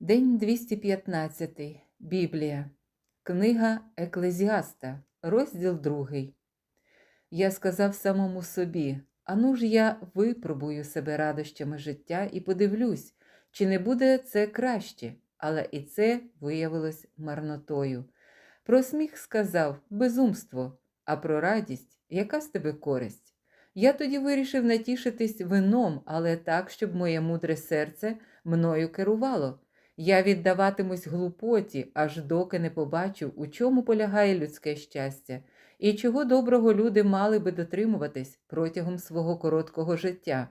День 215. Біблія. Книга Еклезіаста, розділ 2. Я сказав самому собі: ану ж я випробую себе радощами життя і подивлюсь, чи не буде це краще, але і це виявилось марнотою. Про сміх сказав безумство, а про радість, яка з тебе користь. Я тоді вирішив натішитись вином, але так, щоб моє мудре серце мною керувало. Я віддаватимусь глупоті, аж доки не побачу, у чому полягає людське щастя, і чого доброго люди мали би дотримуватись протягом свого короткого життя.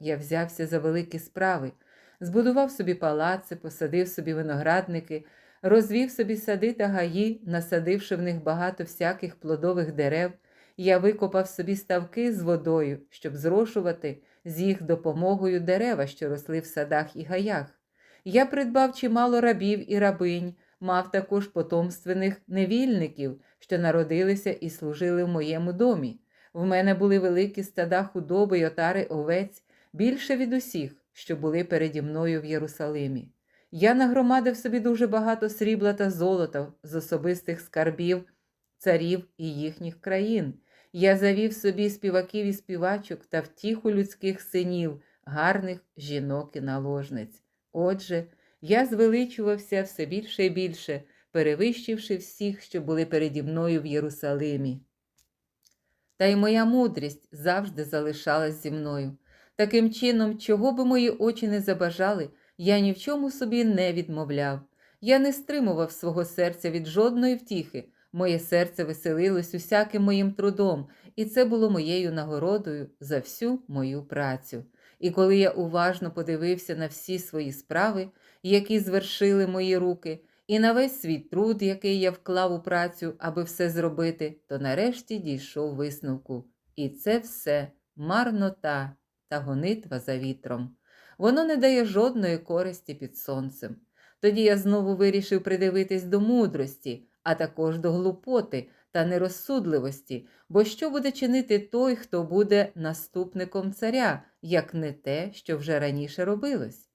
Я взявся за великі справи, збудував собі палаци, посадив собі виноградники, розвів собі сади та гаї, насадивши в них багато всяких плодових дерев. Я викопав собі ставки з водою, щоб зрошувати з їх допомогою дерева, що росли в садах і гаях. Я придбав чимало рабів і рабинь, мав також потомственних невільників, що народилися і служили в моєму домі. В мене були великі стада худоби й отари овець, більше від усіх, що були переді мною в Єрусалимі. Я нагромадив собі дуже багато срібла та золота з особистих скарбів, царів і їхніх країн. Я завів собі співаків і співачок та втіху людських синів, гарних жінок і наложниць. Отже, я звеличувався все більше і більше, перевищивши всіх, що були переді мною в Єрусалимі. Та й моя мудрість завжди залишалась зі мною. Таким чином, чого би мої очі не забажали, я ні в чому собі не відмовляв. Я не стримував свого серця від жодної втіхи. Моє серце веселилось усяким моїм трудом, і це було моєю нагородою за всю мою працю. І коли я уважно подивився на всі свої справи, які звершили мої руки, і на весь свій труд, який я вклав у працю, аби все зробити, то нарешті дійшов висновку. І це все марнота та гонитва за вітром. Воно не дає жодної користі під сонцем. Тоді я знову вирішив придивитись до мудрості, а також до глупоти та нерозсудливості, бо що буде чинити той, хто буде наступником царя, як не те, що вже раніше робилось?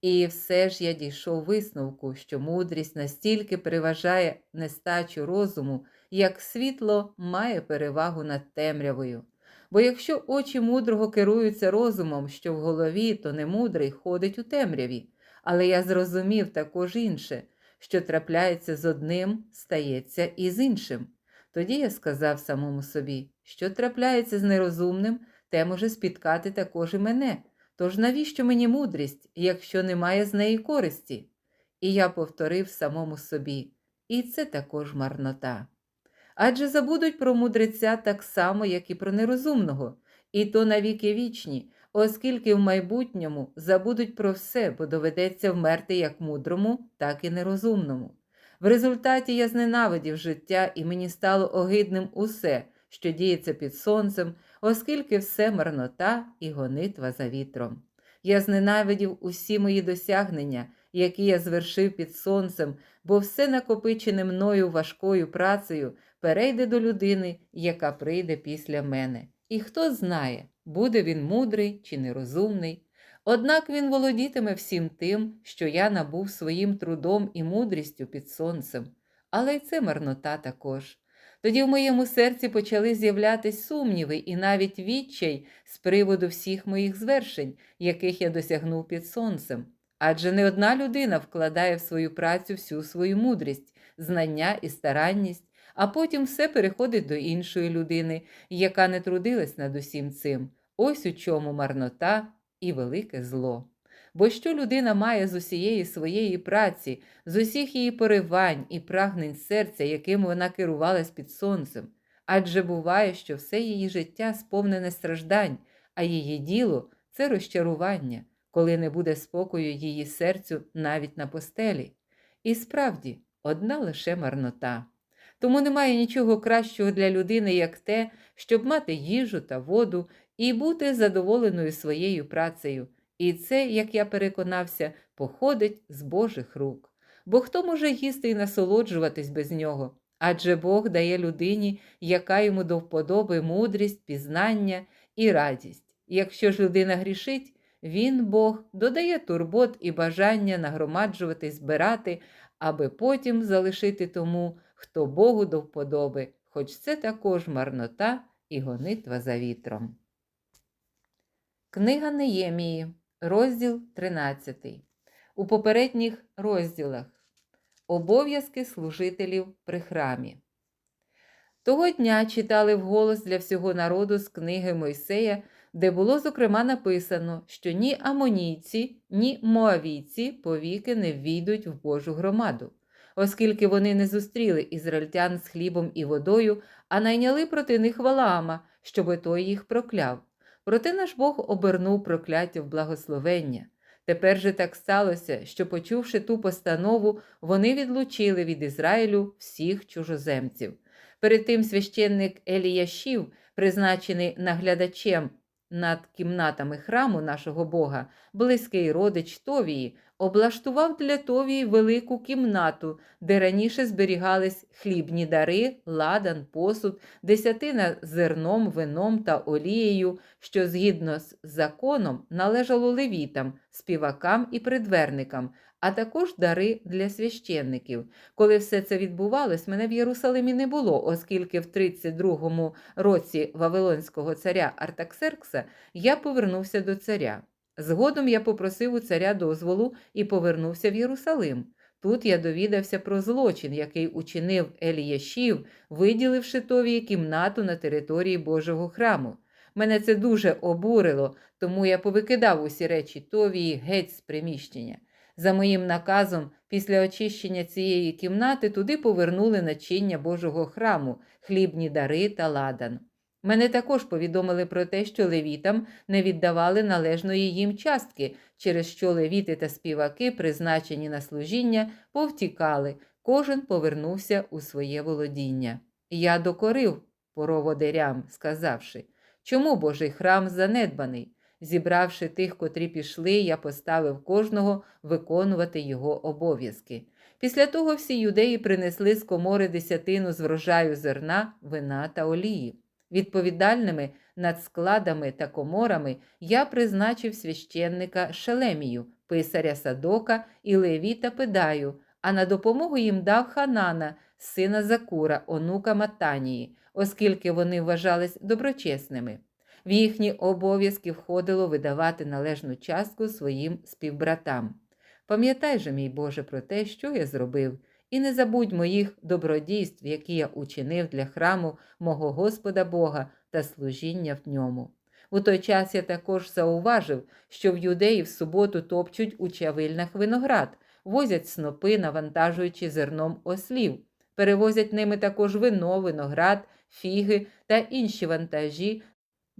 І все ж я дійшов висновку, що мудрість настільки переважає нестачу розуму, як світло має перевагу над темрявою. Бо якщо очі мудрого керуються розумом, що в голові, то немудрий ходить у темряві. Але я зрозумів також інше, що трапляється з одним, стається і з іншим. Тоді я сказав самому собі, що трапляється з нерозумним, те може спіткати також і мене. Тож навіщо мені мудрість, якщо немає з неї користі? І я повторив самому собі, і це також марнота. Адже забудуть про мудреця так само, як і про нерозумного, і то навіки вічні, оскільки в майбутньому забудуть про все, бо доведеться вмерти як мудрому, так і нерозумному. В результаті я зненавидів життя, і мені стало огидним усе, що діється під сонцем, оскільки все марнота і гонитва за вітром. Я зненавидів усі мої досягнення, які я звершив під сонцем, бо все накопичене мною важкою працею перейде до людини, яка прийде після мене. І хто знає, буде він мудрий чи нерозумний. Однак він володітиме всім тим, що я набув своїм трудом і мудрістю під сонцем, але й це марнота також. Тоді в моєму серці почали з'являтись сумніви і навіть відчай з приводу всіх моїх звершень, яких я досягнув під сонцем. Адже не одна людина вкладає в свою працю всю свою мудрість, знання і старанність, а потім все переходить до іншої людини, яка не трудилась над усім цим. Ось у чому марнота і велике зло. Бо що людина має з усієї своєї праці, з усіх її поривань і прагнень серця, яким вона керувалась під сонцем, адже буває, що все її життя сповнене страждань, а її діло це розчарування, коли не буде спокою її серцю навіть на постелі. І справді, одна лише марнота. Тому немає нічого кращого для людини, як те, щоб мати їжу та воду і бути задоволеною своєю працею. І це, як я переконався, походить з Божих рук. Бо хто може їсти і насолоджуватись без нього? Адже Бог дає людині, яка йому до вподоби мудрість, пізнання і радість. Якщо ж людина грішить, Він, Бог, додає турбот і бажання нагромаджувати, збирати, аби потім залишити тому, хто Богу до вподоби, хоч це також марнота і гонитва за вітром. Книга Неємії, розділ 13. У попередніх розділах Обов'язки служителів при храмі. Того дня читали вголос для всього народу з книги Мойсея, де було зокрема написано, що ні амонійці, ні моавійці повіки не ввійдуть в Божу громаду, оскільки вони не зустріли ізраїльтян з хлібом і водою, а найняли проти них Валаама, щоби той їх прокляв. Проте наш Бог обернув прокляття в благословення. Тепер же так сталося, що, почувши ту постанову, вони відлучили від Ізраїлю всіх чужоземців. Перед тим священник Еліяшів, призначений наглядачем над кімнатами храму нашого Бога, близький родич Товії, облаштував для Товії велику кімнату, де раніше зберігались хлібні дари, ладан, посуд, десятина зерном, вином та олією, що згідно з законом належало левітам, співакам і придверникам, а також дари для священників. Коли все це відбувалось, мене в Єрусалимі не було, оскільки в 32-му році Вавилонського царя Артаксеркса я повернувся до царя. Згодом я попросив у царя дозволу і повернувся в Єрусалим. Тут я довідався про злочин, який учинив Еліяшів, виділивши Товії кімнату на території Божого храму. Мене це дуже обурило, тому я повикидав усі речі Товії геть з приміщення. За моїм наказом, після очищення цієї кімнати туди повернули начиння Божого храму, хлібні дари та ладан. Мене також повідомили про те, що левітам не віддавали належної їм частки, через що левіти та співаки, призначені на служіння, повтікали, кожен повернувся у своє володіння. Я докорив пороводирям, сказавши, чому Божий храм занедбаний? Зібравши тих, котрі пішли, я поставив кожного виконувати його обов'язки. Після того всі юдеї принесли з комори десятину з врожаю зерна, вина та олії. Відповідальними над складами та коморами я призначив священника Шелемію, писаря Садока і Левіта Педаю, а на допомогу їм дав Ханана, сина Закура, онука Матанії, оскільки вони вважались доброчесними. В їхні обов'язки входило видавати належну частку своїм співбратам. Пам'ятай же, мій Боже, про те, що я зробив, і не забудь моїх добродійств, які я учинив для храму мого Господа Бога та служіння в ньому. У той час я також зауважив, що в юдеї в суботу топчуть у чавильнах виноград, возять снопи, навантажуючи зерном ослів, перевозять ними також вино, виноград, фіги та інші вантажі,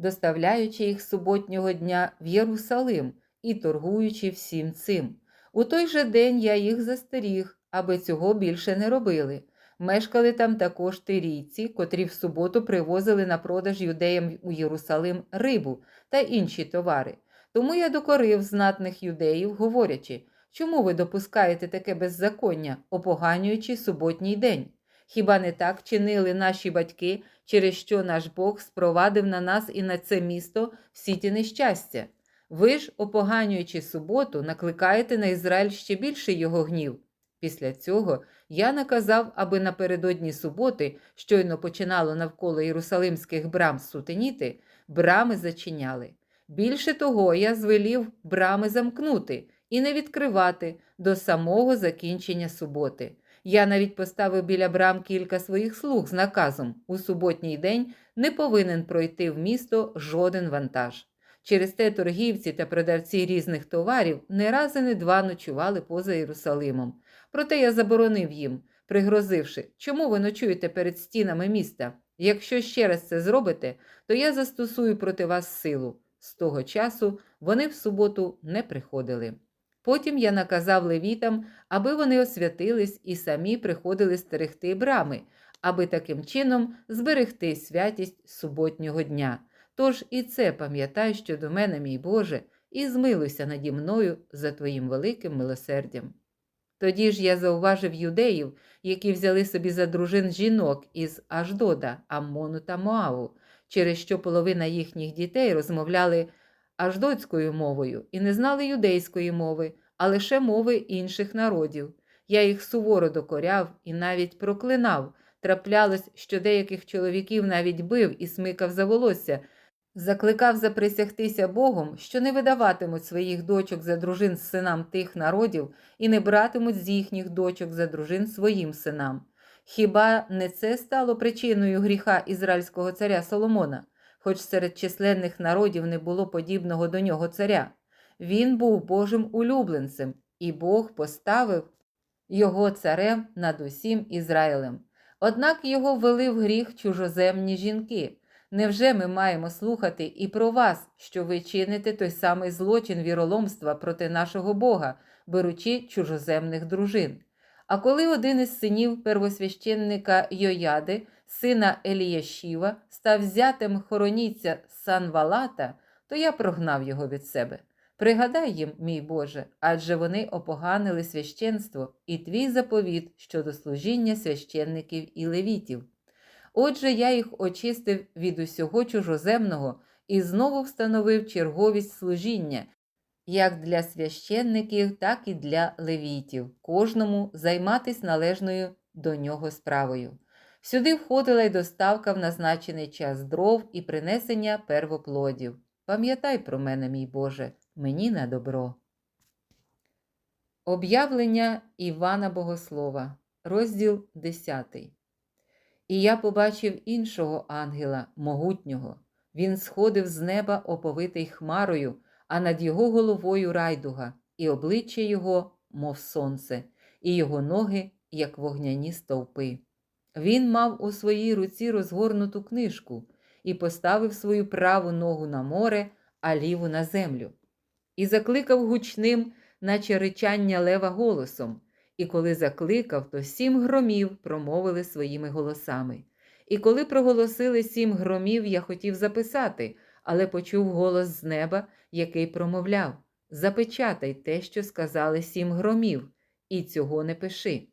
доставляючи їх суботнього дня в Єрусалим і торгуючи всім цим. У той же день я їх застеріг, аби цього більше не робили. Мешкали там також тирійці, котрі в суботу привозили на продаж юдеям у Єрусалим рибу та інші товари. Тому я докорив знатних юдеїв, говорячи, чому ви допускаєте таке беззаконня, опоганюючи суботній день? Хіба не так чинили наші батьки, через що наш Бог спровадив на нас і на це місто всі ті нещастя? Ви ж, опоганюючи суботу, накликаєте на Ізраїль ще більший його гнів. Після цього я наказав, аби напередодні суботи, щойно починало навколо Єрусалимських брам сутеніти, брами зачиняли. Більше того, я звелів брами замкнути і не відкривати до самого закінчення суботи. Я навіть поставив біля брам кілька своїх слуг з наказом у суботній день не повинен пройти в місто жоден вантаж. Через те торгівці та продавці різних товарів не раз і не два ночували поза Єрусалимом. Проте я заборонив їм, пригрозивши, чому ви ночуєте перед стінами міста? Якщо ще раз це зробите, то я застосую проти вас силу. З того часу вони в суботу не приходили. Потім я наказав левітам, аби вони освятились і самі приходили стерегти брами, аби таким чином зберегти святість суботнього дня. Тож і це пам'ятай щодо мене, мій Боже, і змилуйся наді мною за твоїм великим милосердям. Тоді ж я зауважив юдеїв, які взяли собі за дружин жінок із Аждода, Аммону та Моаву, через що половина їхніх дітей розмовляли аждотською мовою і не знали юдейської мови, а лише мови інших народів. Я їх суворо докоряв і навіть проклинав. Траплялось, що деяких чоловіків навіть бив і смикав за волосся, закликав заприсягтися Богом, що не видаватимуть своїх дочок за дружин синам тих народів і не братимуть з їхніх дочок за дружин своїм синам. Хіба не це стало причиною гріха ізраїльського царя Соломона, хоч серед численних народів не було подібного до нього царя? Він був Божим улюбленцем, і Бог поставив його царем над усім Ізраїлем. Однак його ввели в гріх чужоземні жінки. Невже ми маємо слухати і про вас, що ви чините той самий злочин віроломства проти нашого Бога, беручи чужоземних дружин? А коли один із синів первосвященника Йояди, сина Еліяшіва, став зятем хороніця Санвалата, то я прогнав його від себе. Пригадай їм, мій Боже, адже вони опоганили священство і твій заповіт щодо служіння священників і левітів. Отже, я їх очистив від усього чужоземного і знову встановив черговість служіння, як для священників, так і для левітів, кожному займатись належною до нього справою. Сюди входила й доставка в назначений час дров і принесення первоплодів. Пам'ятай про мене, мій Боже, мені на добро. Об'явлення Івана Богослова, розділ 10. І я побачив іншого ангела, могутнього. Він сходив з неба, оповитий хмарою, а над його головою райдуга, і обличчя його, мов сонце, і його ноги, як вогняні стовпи. Він мав у своїй руці розгорнуту книжку і поставив свою праву ногу на море, а ліву на землю. І закликав гучним, наче ричання лева голосом. І коли закликав, то сім громів промовили своїми голосами. І коли проголосили сім громів, я хотів записати, але почув голос з неба, який промовляв: Запечатай те, що сказали сім громів, і цього не пиши.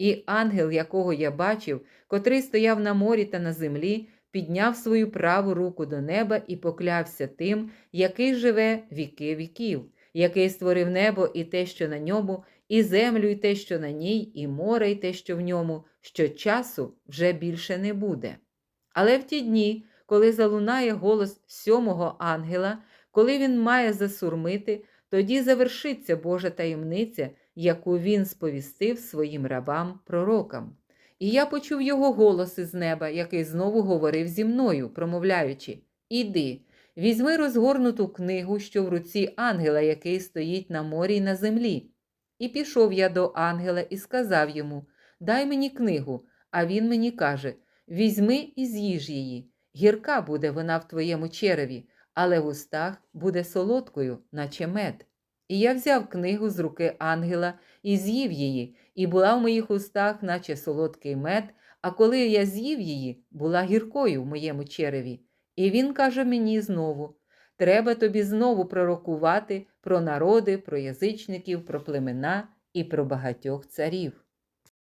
І ангел, якого я бачив, котрий стояв на морі та на землі, підняв свою праву руку до неба і поклявся тим, який живе віки віків, який створив небо і те, що на ньому, і землю, і те, що на ній, і море, і те, що в ньому, що часу вже більше не буде. Але в ті дні, коли залунає голос сьомого ангела, коли він має засурмити, тоді завершиться Божа таємниця, яку він сповістив своїм рабам пророкам. І я почув його голос із неба, який знову говорив зі мною, промовляючи: Іди, візьми розгорнуту книгу, що в руці ангела, який стоїть на морі й на землі. І пішов я до ангела і сказав йому: Дай мені книгу. А він мені каже: Візьми і з'їж її. Гірка буде вона в твоєму череві, але в устах буде солодкою, наче мед. І я взяв книгу з руки ангела і з'їв її, і була в моїх устах, наче солодкий мед, а коли я з'їв її, була гіркою в моєму череві. І він каже мені знову: Треба тобі знову пророкувати про народи, про язичників, про племена і про багатьох царів.